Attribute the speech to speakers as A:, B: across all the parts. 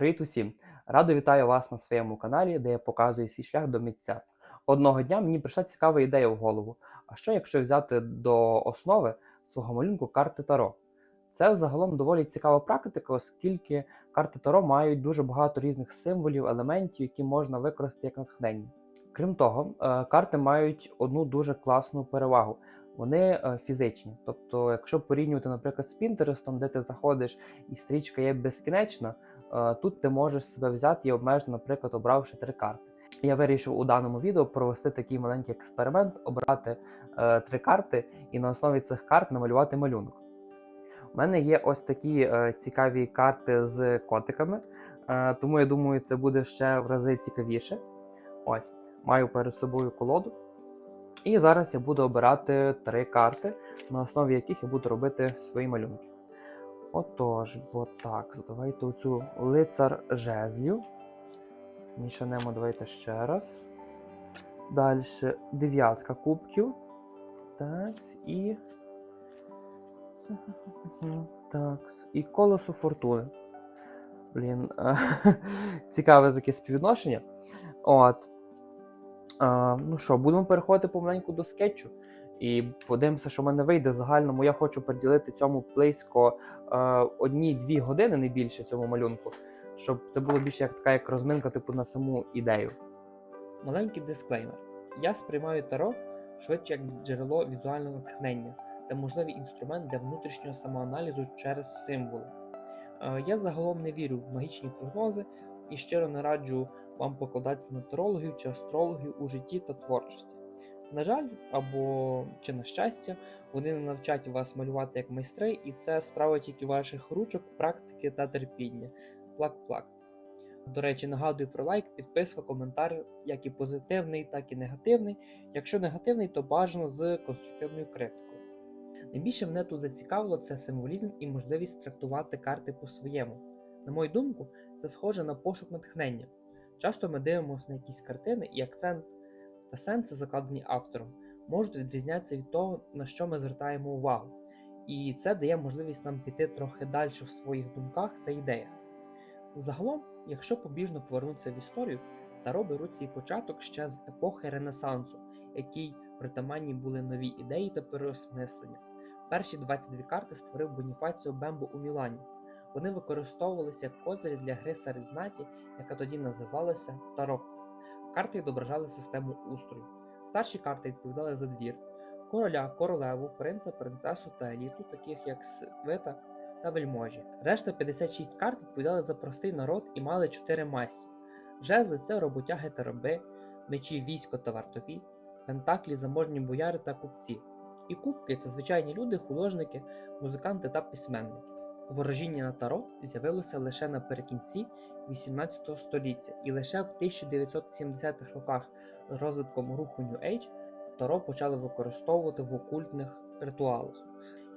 A: Привіт усім! Радо вітаю вас на своєму каналі, де я показую свій шлях до митця. Одного дня мені прийшла цікава ідея в голову. А що якщо взяти до основи свого малюнку карти Таро? Це загалом доволі цікава практика, оскільки карти Таро мають дуже багато різних символів, елементів, які можна використати як натхнення. Крім того, е, карти мають одну дуже класну перевагу. Вони е, фізичні. Тобто, якщо порівнювати, наприклад, з Пінтерестом, де ти заходиш і стрічка є безкінечна, тут ти можеш себе взяти і обмежити, наприклад, обравши три карти. Я вирішив у даному відео провести такий маленький експеримент, обрати е, три карти і на основі цих карт намалювати малюнок. У мене є ось такі е, цікаві карти з котиками, е, тому я думаю, це буде ще в рази цікавіше. Ось, маю перед собою колоду. І зараз я буду обирати три карти, на основі яких я буду робити свої малюнки. Отож, отак. Давайте оцю лицар жезлів. Мішанемо, давайте ще раз. Далі дев'ятка кубків. Так, і. Так, і колесо фортуни. Блін, цікаве таке співвідношення. От. А, ну що, будемо переходити помаленьку до скетчу. І подивимося, що в мене вийде. Загальному я хочу приділити цьому близько е, одні-дві години, не більше цьому малюнку, щоб це було більше як така як розминка, типу на саму ідею. Маленький дисклеймер. Я сприймаю таро швидше як джерело візуального натхнення та можливий інструмент для внутрішнього самоаналізу через символи. Е, я загалом не вірю в магічні прогнози і щиро не раджу вам покладатися на тарологів чи астрологів у житті та творчості. На жаль, або чи на щастя, вони не навчать вас малювати як майстри, і це справа тільки ваших ручок, практики та терпіння. Плак-плак. До речі, нагадую про лайк, підписка, коментар, як і позитивний, так і негативний. Якщо негативний, то бажано з конструктивною критикою. Найбільше мене тут зацікавило це символізм і можливість трактувати карти по-своєму. На мою думку, це схоже на пошук натхнення. Часто ми дивимося на якісь картини, і акцент та сенси, закладені автором, можуть відрізнятися від того, на що ми звертаємо увагу. І це дає можливість нам піти трохи далі в своїх думках та ідеях. Загалом, якщо побіжно повернутися в історію, таро беруть свій початок ще з епохи Ренесансу, якій притаманні були нові ідеї та переосмислення. Перші 22 карти створив Боніфаціо Бембо у Мілані. Вони використовувалися як козирі для гри серед знаті, яка тоді називалася Таро. Карти відображали систему устрою. Старші карти відповідали за двір, короля, королеву, принца, принцесу та еліту, таких як свита та вельможі. Решта 56 карт відповідали за простий народ і мали 4 масті. Жезли це роботяги та раби, мечі військо та вартові, пентаклі заможні бояри та купці. І кубки це звичайні люди, художники, музиканти та письменники. Ворожіння на таро з'явилося лише наприкінці 18 століття, і лише в 1970-х роках розвитком руху New Age таро почали використовувати в окультних ритуалах.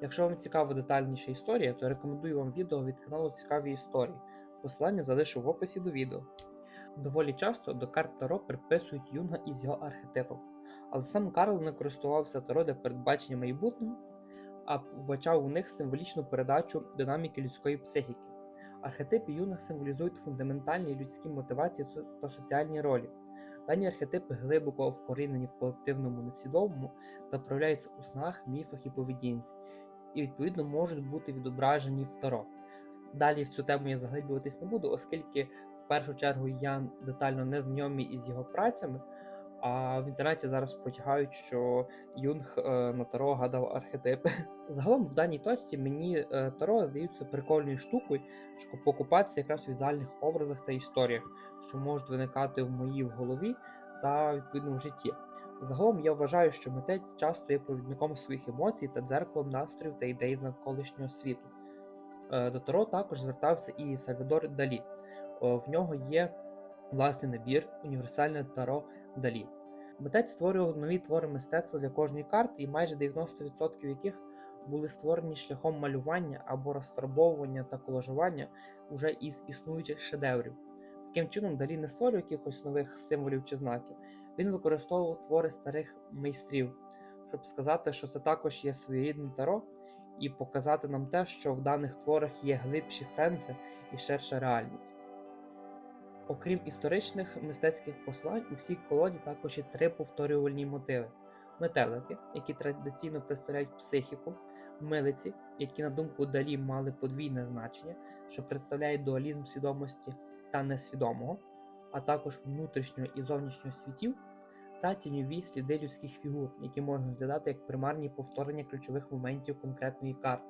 A: Якщо вам цікава детальніша історія, то рекомендую вам відео від каналу Цікаві історії. Посилання залишу в описі до відео. Доволі часто до карт Таро приписують Юнга із його архетипом, але сам Карл не користувався Таро для передбачення майбутнього а вбачав у них символічну передачу динаміки людської психіки. Архетипи юних символізують фундаментальні людські мотивації та соціальні ролі. Дані архетипи глибоко вкорінені в колективному несвідомому та проявляються у снах, міфах і поведінці, і відповідно можуть бути відображені в таро. Далі в цю тему я заглиблюватись не буду, оскільки в першу чергу я детально не знайомий із його працями. А в інтернеті зараз потягають, що Юнг е, на Таро гадав архетипи. Загалом в даній точці мені е, Таро здаються прикольною штукою, щоб покупатися якраз в візуальних образах та історіях, що можуть виникати в моїй в голові та відповідно в житті. Загалом я вважаю, що митець часто є провідником своїх емоцій та дзеркалом настроїв та ідей з навколишнього світу. Е, до Таро також звертався і Сальвадор Далі. В нього є власний набір універсальне Таро Далі. Митець створював нові твори мистецтва для кожної карти, і майже 90% яких були створені шляхом малювання або розфарбовування та колажування уже із існуючих шедеврів. Таким чином, далі не створює якихось нових символів чи знаків. Він використовував твори старих майстрів, щоб сказати, що це також є своєрідне таро, і показати нам те, що в даних творах є глибші сенси і ширша реальність. Окрім історичних мистецьких послань, у всій колоді також є три повторювальні мотиви: метелики, які традиційно представляють психіку, милиці, які, на думку Далі, мали подвійне значення, що представляє дуалізм свідомості та несвідомого, а також внутрішнього і зовнішнього світів, та тіньові сліди людських фігур, які можна розглядати як примарні повторення ключових моментів конкретної карти.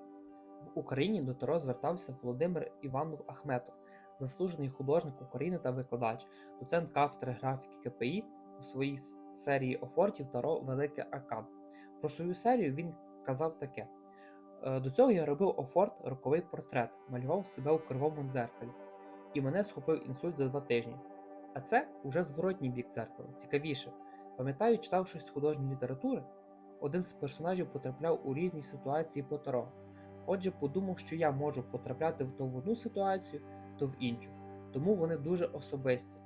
A: В Україні до Таро звертався Володимир Іванов Ахметов, заслужений художник України та викладач, доцент кафедри графіки КПІ у своїй серії офортів Таро Великий Аркан. Про свою серію він казав таке: «Е, до цього я робив офорт роковий портрет, малював себе у кривому дзеркалі, і мене схопив інсульт за два тижні. А це уже зворотній бік дзеркала, цікавіше. Пам'ятаю, читав щось художньої літератури. Один з персонажів потрапляв у різні ситуації по Таро. Отже, подумав, що я можу потрапляти в то в одну ситуацію, то в іншу. Тому вони дуже особисті.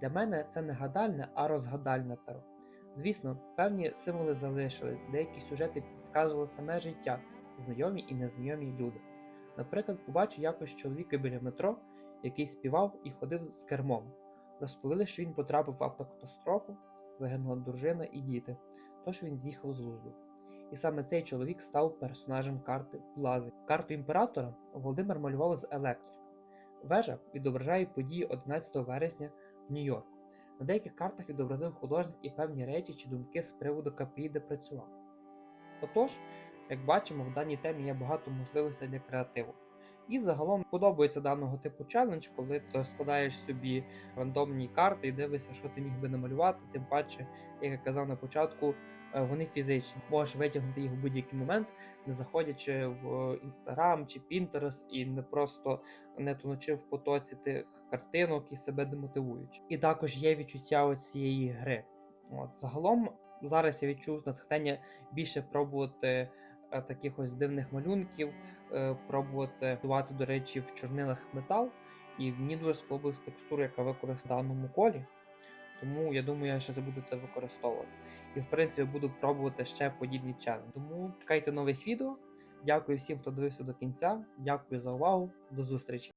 A: Для мене це не гадальне, а розгадальне таро. Звісно, певні символи залишили, деякі сюжети підказували саме життя, знайомі і незнайомі люди. Наприклад, побачив якось чоловіка біля метро, який співав і ходив з кермом. Розповіли, що він потрапив в автокатастрофу, загинула дружина і діти, тож він з'їхав з глузду. І саме цей чоловік став персонажем карти Блази. Карту імператора Володимир малював з електрики. Вежа відображає події 11 вересня в Нью-Йорку. На деяких картах відобразив художник і певні речі чи думки з приводу КПІ, де працював. Отож, як бачимо, в даній темі є багато можливостей для креативу. І загалом подобається даного типу челендж, коли ти складаєш собі рандомні карти і дивишся, що ти міг би намалювати. Тим паче, як я казав на початку, вони фізичні. Можеш витягнути їх в будь-який момент, не заходячи в Instagram чи Pinterest і не просто не тонучи в потоці тих картинок і себе демотивуючи. І також є відчуття цієї гри. От загалом зараз я відчув натхнення більше пробувати е, таких ось дивних малюнків, е, пробувати будувати, до речі, в чорнилах метал. І мені дуже сподобалась текстура, яка використана в даному колі. Тому я думаю, я ще забуду це використовувати. І в принципі буду пробувати ще подібні чани. Тому чекайте нових відео. Дякую всім, хто дивився до кінця. Дякую за увагу. До зустрічі!